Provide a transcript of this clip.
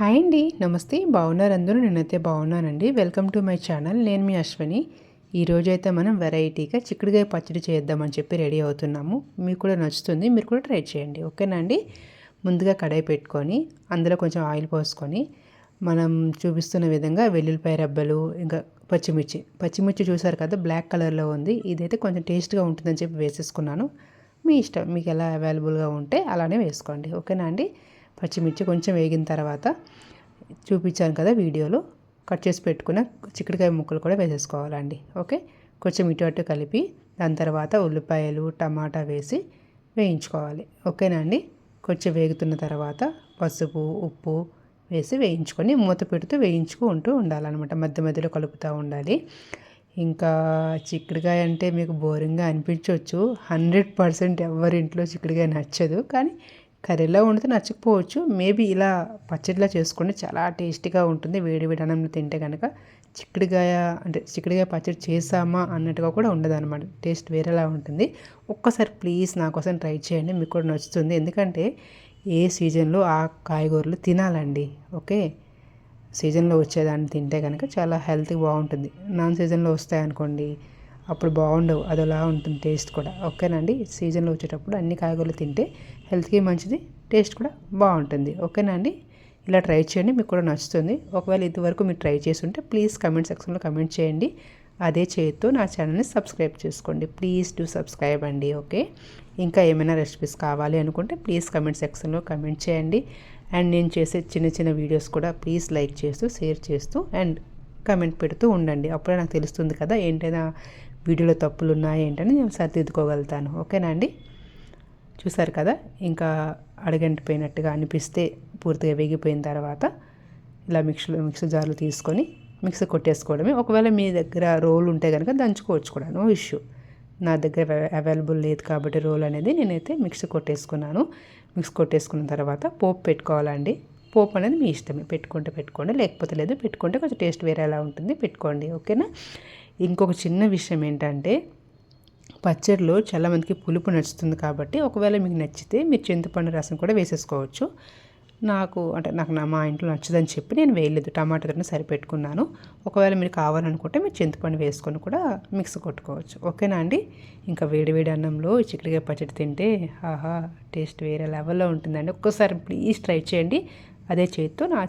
Hi అండి. నమస్తే. బాగున్నారు అందరూ? నేనైతే బాగున్నానండి. Welcome to my channel. నేను మీ అశ్వని. ఈరోజు అయితే మనం వెరైటీగా చిక్కుడుగాయ పచ్చడి చేద్దామని చెప్పి రెడీ అవుతున్నాము. మీకు కూడా నచ్చుతుంది. మీరు కూడా ట్రై చేయండి. ఓకేనా అండి? ముందుగా కడాయి పెట్టుకొని అందులో కొంచెం ఆయిల్ పోసుకొని మనం చూపిస్తున్న విధంగా వెల్లుల్లిపాయ రెబ్బలు ఇంకా పచ్చిమిర్చి. పచ్చిమిర్చి చూసారు కదా బ్లాక్ కలర్లో ఉంది. ఇదైతే కొంచెం టేస్ట్గా ఉంటుందని చెప్పి వేసేసుకున్నాను. మీ ఇష్టం. మీకు ఎలా అవైలబుల్గా ఉంటే అలానే వేసుకోండి. ఓకేనా అండి? పచ్చిమిర్చి కొంచెం వేగిన తర్వాత చూపించాను కదా వీడియోలో. కట్ చేసి పెట్టుకున్న చిక్కుడుకాయ ముక్కలు కూడా వేసేసుకోవాలండి. ఓకే? కొంచెం ఇటు అటు కలిపి దాని తర్వాత ఉల్లిపాయలు టమాటా వేసి వేయించుకోవాలి. ఓకేనా అండి? కొంచెం వేగుతున్న తర్వాత పసుపు ఉప్పు వేసి వేయించుకొని మూత పెడుతూ వేయించుకుంటూ ఉండాలన్నమాట. మధ్య మధ్యలో కలుపుతూ ఉండాలి. ఇంకా చిక్కుడుకాయ అంటే మీకు బోరింగ్గా అనిపించవచ్చు హండ్రెడ్ పర్సెంట్ ఎవరింట్లో చిక్కుడుకాయ నచ్చదు. కానీ కర్రీలో వండితే నచ్చకపోవచ్చు. మేబీ ఇలా పచ్చడిలా చేసుకుంటే చాలా టేస్టీగా ఉంటుంది. వేడి వేడి అన్నంలో తింటే కనుక చిక్కుడుగాయ అంటే చిక్కుడుగాయ పచ్చడి చేసామా అన్నట్టుగా కూడా ఉండదు అనమాట టేస్ట్ వేరేలా ఉంటుంది. ఒక్కసారి ప్లీజ్ నా కోసం ట్రై చేయండి. మీకు కూడా నచ్చుతుంది. ఎందుకంటే ఏ సీజన్లో ఆ కాయగూరలు తినాలండి. ఓకే? సీజన్లో వచ్చేదాన్ని తింటే కనుక చాలా హెల్త్ బాగుంటుంది. నాన్ సీజన్లో వస్తాయనుకోండి. అప్పుడు బాగుండవు అదోలా ఉంటుంది టేస్ట్ కూడా. ఓకేనండి? సీజన్లో వచ్చేటప్పుడు అన్ని కాయగూరలు తింటే హెల్త్కి మంచిది టేస్ట్ కూడా బాగుంటుంది. ఓకేనా అండి? ఇలా ట్రై చేయండి మీకు కూడా నచ్చుతుంది. ఒకవేళ ఇదివరకు మీరు ట్రై చేసి ఉంటే ప్లీజ్ కమెంట్ సెక్షన్లో కమెంట్ చేయండి. అదే చేతితో నా ఛానల్ని సబ్స్క్రైబ్ చేసుకోండి. ప్లీజ్ టు సబ్స్క్రైబ్ అండి ఓకే? ఇంకా ఏమైనా రెసిపీస్ కావాలి అనుకుంటే ప్లీజ్ కమెంట్ సెక్షన్లో కమెంట్ చేయండి. అండ్ నేను చేసే చిన్న చిన్న వీడియోస్ కూడా ప్లీజ్ లైక్ చేస్తూ షేర్ చేస్తూ అండ్ కమెంట్ పెడుతూ ఉండండి. అప్పుడే నాకు తెలుస్తుంది కదా ఏంటైనా వీడియోలో తప్పులు ఉన్నాయి ఏంటని నేను సరిదిద్దుకోగలుగుతాను. ఓకేనా అండి? చూసారు కదా? ఇంకా అడగంటిపోయినట్టుగా అనిపిస్తే పూర్తిగా వేగిపోయిన తర్వాత ఇలా మిక్సీలో మిక్సీ జార్లు తీసుకొని మిక్సీ కొట్టేసుకోవడమే. ఒకవేళ మీ దగ్గర రోల్ ఉంటే కనుక దంచుకోవచ్చు కూడా. No issue. నా దగ్గర అవైలబుల్ లేదు కాబట్టి రోల్ అనేది నేనైతే మిక్సీ కొట్టేసుకున్నాను. మిక్సీ కొట్టేసుకున్న తర్వాత పోపు పెట్టుకోవాలండి పోపు అనేది మీ ఇష్టమే. పెట్టుకుంటే పెట్టుకోండి లేకపోతే లేదు. పెట్టుకుంటే కొంచెం టేస్ట్ వేరేలా ఉంటుంది. పెట్టుకోండి. ఓకేనా? ఇంకొక చిన్న విషయం ఏంటంటే పచ్చడిలో చాలామందికి పులుపు నచ్చుతుంది కాబట్టి ఒకవేళ మీకు నచ్చితే మీరు చింతపండు రసం కూడా వేసేసుకోవచ్చు. నాకు అంటే నాకు నా మా ఇంట్లో నచ్చదని చెప్పి నేను వేయలేదు. టమాటాతో సరిపెట్టుకున్నాను. ఒకవేళ మీరు కావాలనుకుంటే మీరు చింతపండు వేసుకొని కూడా మిక్స్ కొట్టుకోవచ్చు. ఓకేనా అండి? ఇంకా వేడి వేడి అన్నంలో చిక్కుడుగా పచ్చడి తింటే ఆహా టేస్ట్ వేరే లెవెల్లో ఉంటుందండి. ఒక్కసారి ప్లీజ్ ట్రై చేయండి. అదే చేతితో నా